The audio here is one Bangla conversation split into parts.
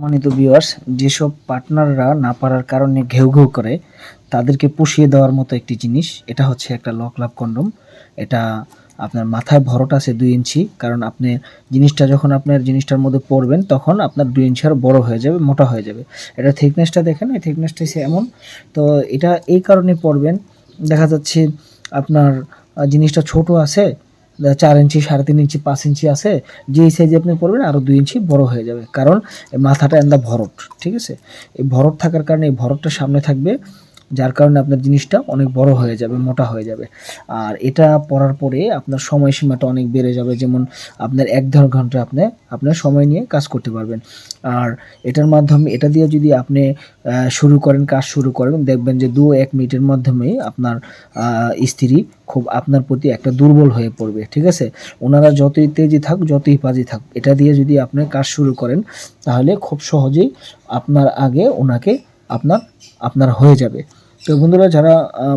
সম্মানিত ভিউয়ার্স যেসব পার্টনাররা না পারার কারণে ঘেউ ঘেউ করে, তাদেরকে পুষিয়ে দেওয়ার মতো একটি জিনিস, এটা হচ্ছে একটা লক লাভ কন্ডম এটা আপনার মাথায় ভরট আছে দুই ইঞ্চি, কারণ আপনি জিনিসটা যখন আপনার জিনিসটার মধ্যে পড়বেন, তখন আপনার দুই ইঞ্চি আরও বড়ো হয়ে যাবে, মোটা হয়ে যাবে। এটা থিকনেসটা দেখেন, এই থিকনেসটা হচ্ছে এমন। তো এটা এই কারণে পড়বেন। দেখা যাচ্ছে আপনার জিনিসটা ছোট আছে চার ইঞ্চি, সাড়ে তিন ইঞ্চি, পাঁচ ইঞ্চি আছে যে সাইজে আপনি পড়বেন আরও দুই ইঞ্চি বড় হয়ে যাবে। কারণ, মাথাটা এন্দা ভরট ঠিক আছে? এই ভরট থাকার কারণে এই ভরটটা সামনে থাকবে। যার কারণে আপনার জিনিসটা অনেক বড় হয়ে যাবে, মোটা হয়ে যাবে। আর এটা পড়ার পরে আপনার সময়সীমাটা অনেক বেড়ে যাবে। যেমন আপনার এক দেড় ঘণ্টা আপনি আপনার সময় নিয়ে কাজ করতে পারবেন। আর এটার মাধ্যমে, এটা দিয়ে যদি আপনি শুরু করেন, কাজ শুরু করেন, দেখবেন যে দু এক মিনিটের মাধ্যমেই আপনার স্ত্রী খুব আপনার প্রতি একটা দুর্বল হয়ে পড়বে, ঠিক আছে? ওনারা যতই তেজি থাক, যতই পাজি থাক, এটা দিয়ে যদি আপনি কাজ শুরু করেন, তাহলে খুব সহজেই আপনার আগে ওনাকে আপনার আপনার হয়ে যাবে। তো বন্ধুরা যারা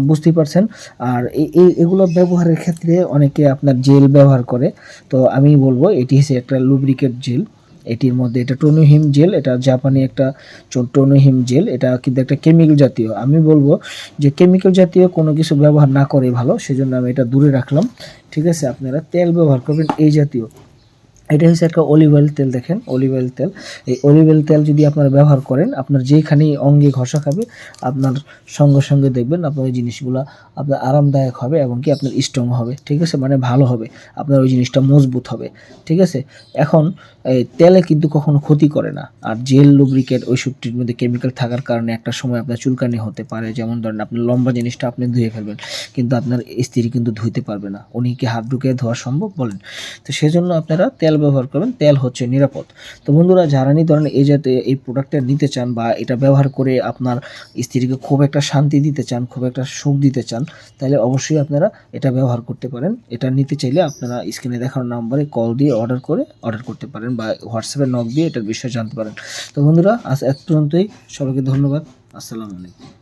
বুঝতেই পারছেন, আর এই এগুলো ব্যবহারের ক্ষেত্রে অনেকে আপনার জেল ব্যবহার করে। তো আমি বলব, এটি হচ্ছে একটা লুব্রিকেট জেল। এটির মধ্যে এটা টোনোহিম জেল, এটা জাপানি একটা টোনোহিম জেল, এটা কিন্তু একটা কেমিক্যাল জাতীয়। আমি বলব যে কেমিক্যাল জাতীয় কোনো কিছু ব্যবহার না করে ভালো, সেজন্য আমি এটা দূরে রাখলাম। ঠিক আছে, আপনারা তেল ব্যবহার করবেন, এই জাতীয়। এটা হচ্ছে একটা অলিভ অয়েল তেল, দেখেন অলিভ অয়েল তেল। এই অলিভ অয়েল তেল যদি আপনারা ব্যবহার করেন, আপনার যেখানে অঙ্গে ঘষা খাবে, আপনার সঙ্গে সঙ্গে দেখবেন আপনার ওই জিনিসগুলো আপনার আরামদায়ক হবে এবং কি আপনার স্ট্রং হবে, ঠিক আছে? মানে ভালো হবে। আপনার ওই জিনিসটা মজবুত হবে, ঠিক আছে? এখন এই তেলে কিন্তু কখনো ক্ষতি করে না। আর জেল লুব্রিকেট ওইসবটির মধ্যে কেমিক্যাল থাকার কারণে একটা সময় আপনার চুলকানি হতে পারে। যেমন ধরেন আপনার লম্বা জিনিসটা আপনি ধুয়ে ফেলবেন, কিন্তু আপনার স্ত্রী কিন্তু ধুইতে পারবে না। উনি কি হাত ঢুকে ধোয়া সম্ভব বলেন? তো সেজন্য আপনারা তেল ব্যবহার করবেন, তেল হচ্ছে নিরাপদ। তো বন্ধুরা, যারা নি ধরেন এই যাতে এই প্রোডাক্টটা নিতে চান বা এটা ব্যবহার করে আপনার স্ত্রীকে খুব একটা শান্তি দিতে চান, খুব একটা সুখ দিতে চান, তাহলে অবশ্যই আপনারা এটা ব্যবহার করতে পারেন। এটা নিতে চাইলে আপনারা স্ক্রিনে দেখার নাম্বারে কল দিয়ে অর্ডার করে অর্ডার করতে পারেন বা হোয়াটসঅ্যাপে নক দিয়ে এটার বিষয়ে জানতে পারেন। তো বন্ধুরা, আজ এক পর্যন্তই। সবাইকে ধন্যবাদ। আসসালামু আলাইকুম।